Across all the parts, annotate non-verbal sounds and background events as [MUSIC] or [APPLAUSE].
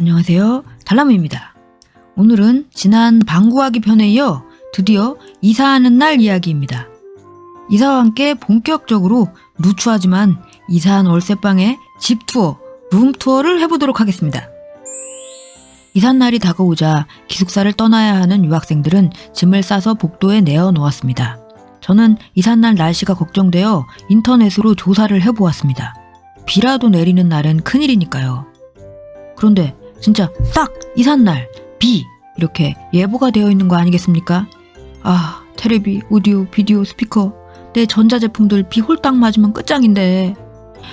안녕하세요. 달람입니다. 오늘은 지난 방구하기 편에 이어 드디어 이사하는 날 이야기입니다. 이사와 함께 본격적으로 누추하지만 이사한 월세방의 집 투어, 룸 투어를 해보도록 하겠습니다. 이삿 날이 다가오자 기숙사를 떠나야 하는 유학생들은 짐을 싸서 복도에 내어 놓았습니다. 저는 이삿날 날씨가 걱정되어 인터넷으로 조사를 해보았습니다. 비라도 내리는 날은 큰일이니까요. 그런데 진짜 딱 이삿날 비 이렇게 예보가 되어 있는 거 아니겠습니까? 아 테레비, 오디오, 비디오, 스피커 내 전자제품들 비 홀딱 맞으면 끝장인데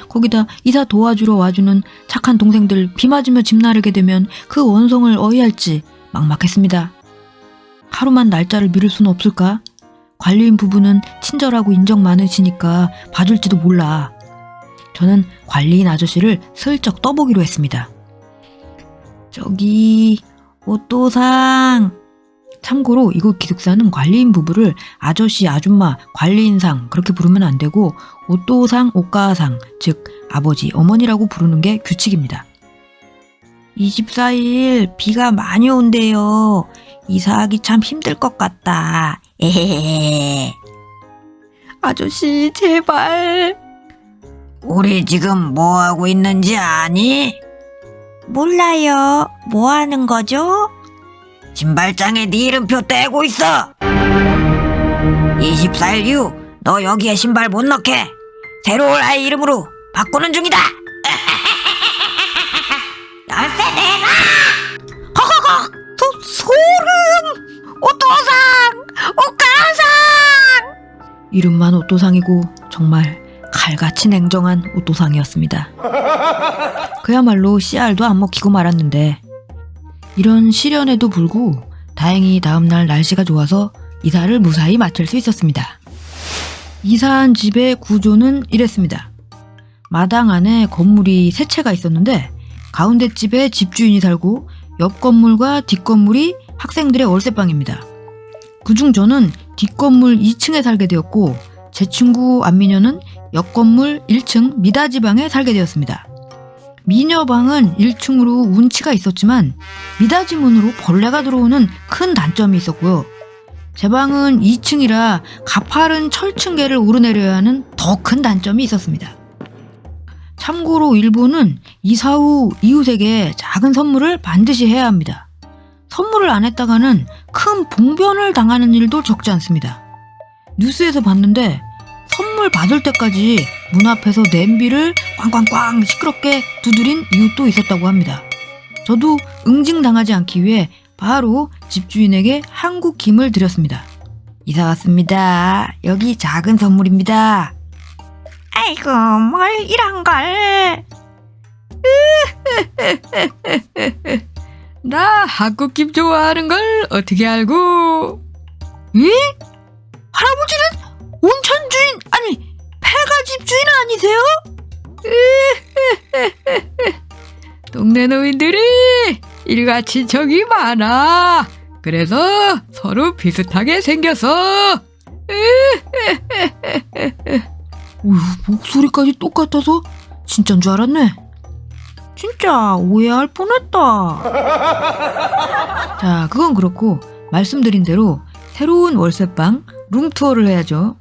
거기다 이사 도와주러 와주는 착한 동생들 비 맞으며 집 나르게 되면 그 원성을 어이할지 막막했습니다. 하루만 날짜를 미룰 수는 없을까? 관리인 부부는 친절하고 인정 많으시니까 봐줄지도 몰라. 저는 관리인 아저씨를 슬쩍 떠보기로 했습니다. 저기 오또상 참고로 이곳 기숙사는 관리인 부부를 아저씨, 아줌마, 관리인상 그렇게 부르면 안 되고 오또상, 오가상 즉 아버지, 어머니라고 부르는 게 규칙입니다. 24일 비가 많이 온대요. 이사하기 참 힘들 것 같다. 에헤헤. [LAUGHS] 아저씨 제발. 우리 지금 뭐 하고 있는지 아니? 몰라요. 뭐 하는 거죠? 신발장에 네 이름표 떼고 있어. 24일 이후 너 여기에 신발 못 넣게. 새로 올 아이 이름으로 바꾸는 중이다. [LAUGHS] 열쇠 내놔. 허허허. 소, 소름. 오토상. 오가상. 이름만 오토상이고 정말 칼같이 냉정한 오토상이었습니다. [LAUGHS] 그야말로 씨알도 안 먹히고 말았는데 이런 시련에도 불구 다행히 다음날 날씨가 좋아서 이사를 무사히 마칠 수 있었습니다. 이사한 집의 구조는 이랬습니다. 마당 안에 건물이 세 채가 있었는데 가운데 집에 집주인이 살고 옆 건물과 뒷 건물이 학생들의 월세방입니다. 그중 저는 뒷 건물 2층에 살게 되었고 제 친구 안미녀는 옆 건물 1층 미다지방에 살게 되었습니다. 미녀방은 1층으로 운치가 있었지만 미닫이 문으로 벌레가 들어오는 큰 단점이 있었고요. 제 방은 2층이라 가파른 철층계를 오르내려야 하는 더 큰 단점이 있었습니다. 참고로 일본은 이사 후 이웃에게 작은 선물을 반드시 해야 합니다. 선물을 안 했다가는 큰 봉변을 당하는 일도 적지 않습니다. 뉴스에서 봤는데 선물 받을 때까지 문 앞에서 냄비를 꽝꽝꽝 시끄럽게 두드린 이웃도 있었다고 합니다. 저도 응징당하지 않기 위해 바로 집주인에게 한국 김을 드렸습니다. 이사 왔습니다. 여기 작은 선물입니다. 아이고, 뭘 이런 걸. 나 한국 김 좋아하는 걸 어떻게 알고? 에? 할아버지는 집 주인 아니세요? [LAUGHS] 동네 노인들이 일가치 적이 많아. 그래서 서로 비슷하게 생겨서. [LAUGHS] 어휴, 목소리까지 똑같아서 진짠 줄 알았네. 진짜 오해할 뻔했다. [LAUGHS] 자, 그건 그렇고 말씀드린 대로 새로운 월세방 룸투어를 해야죠.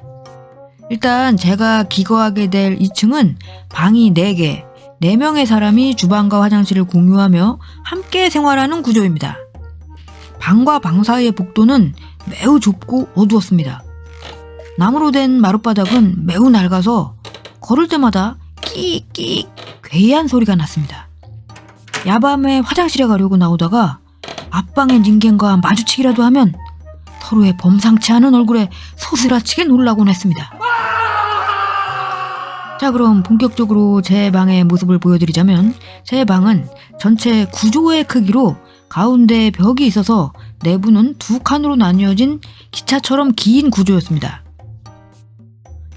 일단 제가 기거하게 될 2층은 방이 4개, 4명의 사람이 주방과 화장실을 공유하며 함께 생활하는 구조입니다. 방과 방 사이의 복도는 매우 좁고 어두웠습니다. 나무로 된 마룻바닥은 매우 낡아서 걸을 때마다 끼익끼익 괴이한 소리가 났습니다. 야밤에 화장실에 가려고 나오다가 앞방의 닌겐과 마주치기라도 하면 서로의 범상치 않은 얼굴에 소스라치게 놀라곤 했습니다. 자, 그럼 본격적으로 제 방의 모습을 보여드리자면 제 방은 전체 구조의 크기로 가운데 벽이 있어서 내부는 두 칸으로 나뉘어진 기차처럼 긴 구조였습니다.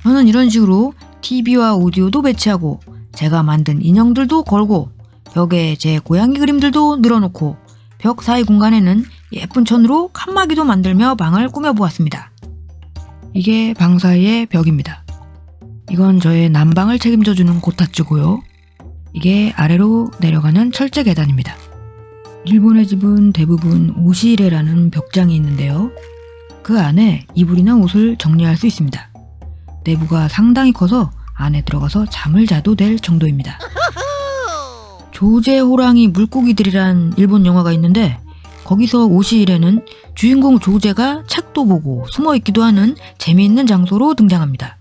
저는 이런 식으로 TV와 오디오도 배치하고 제가 만든 인형들도 걸고 벽에 제 고양이 그림들도 늘어놓고 벽 사이 공간에는 예쁜 천으로 칸막이도 만들며 방을 꾸며보았습니다. 이게 방 사이의 벽입니다. 이건 저의 난방을 책임져 주는 고타츠고요. 이게 아래로 내려가는 철제 계단입니다. 일본의 집은 대부분 오시레라는 벽장이 있는데요. 그 안에 이불이나 옷을 정리할 수 있습니다. 내부가 상당히 커서 안에 들어가서 잠을 자도 될 정도입니다. 조제 호랑이 물고기들이란 일본 영화가 있는데 거기서 오시일에는 주인공 조제가 책도 보고 숨어 있기도 하는 재미있는 장소로 등장합니다.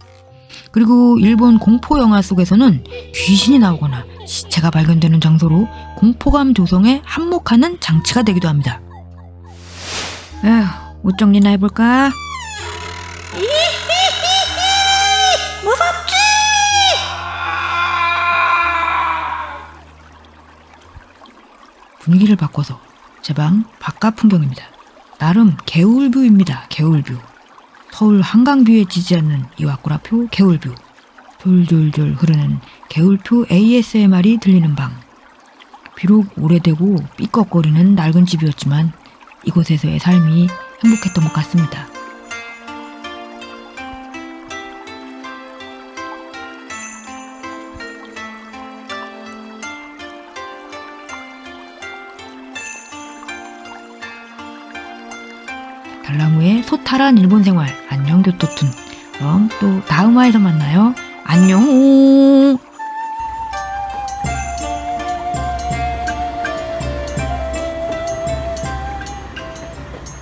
그리고 일본 공포 영화 속에서는 귀신이 나오거나 시체가 발견되는 장소로 공포감 조성에 한몫하는 장치가 되기도 합니다. 에휴, 옷 정리나 해볼까? [LAUGHS] 무섭지? 분위기를 바꿔서 제 방 바깥 풍경입니다. 나름 개울뷰입니다. 개울뷰. 서울 한강뷰에 지지 않는 이와꾸라표 개울뷰. 졸졸졸 흐르는 개울표 ASMR이 들리는 방. 비록 오래되고 삐걱거리는 낡은 집이었지만 이곳에서의 삶이 행복했던 것 같습니다. 발라무의 소탈한 일본 생활 안녕 교토툰. 그럼 또 다음화에서 만나요. 안녕.